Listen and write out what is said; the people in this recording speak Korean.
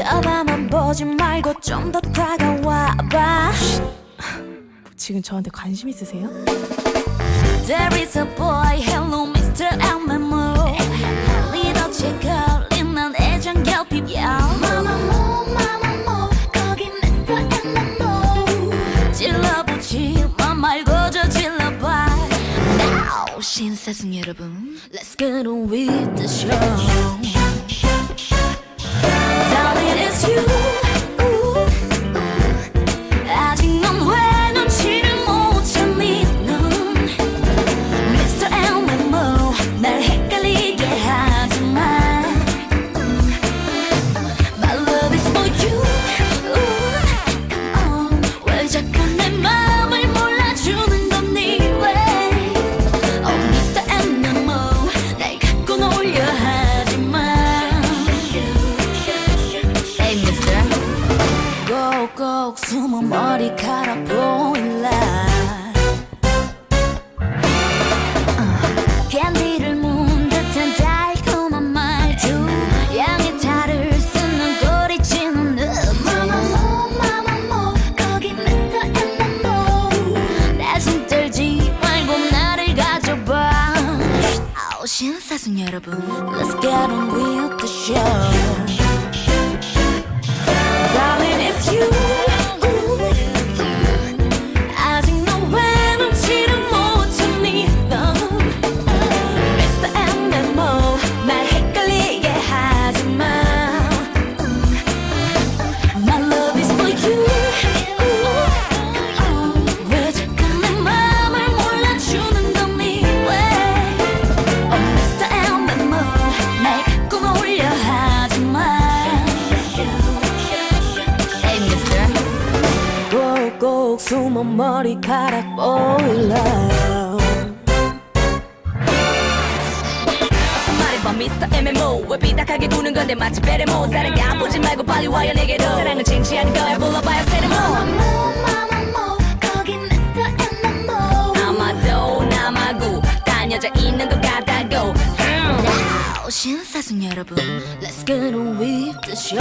쳐다만 보지 말고 좀 더 다가와봐 지금 저한테 관심 있으세요? There is a boy, hello Mr. MMO 리더치 걸린 난 애정 결핍 yeah. 마마모 마마모 거기 Mr. MMO 찔러보지마 말고 저 질러봐 Now 신사승 여러분 Let's get on with the show 꼭꼭 숨어 머리카락 보일라. Let's get on with the show 숨어 머리카락 보일러. 어서 말해봐. MMO 왜 삐딱하게 구는 건데 마치 베레모. 사랑 까보지 말고 빨리 와요 내게로 사랑은 쟁취하는 거야 불러봐요 세레모. 거기 Mr. MMO 아마도 남아고 딴 여자 있는 것 같다고. Now 신사승 여러분 Let's get on with the show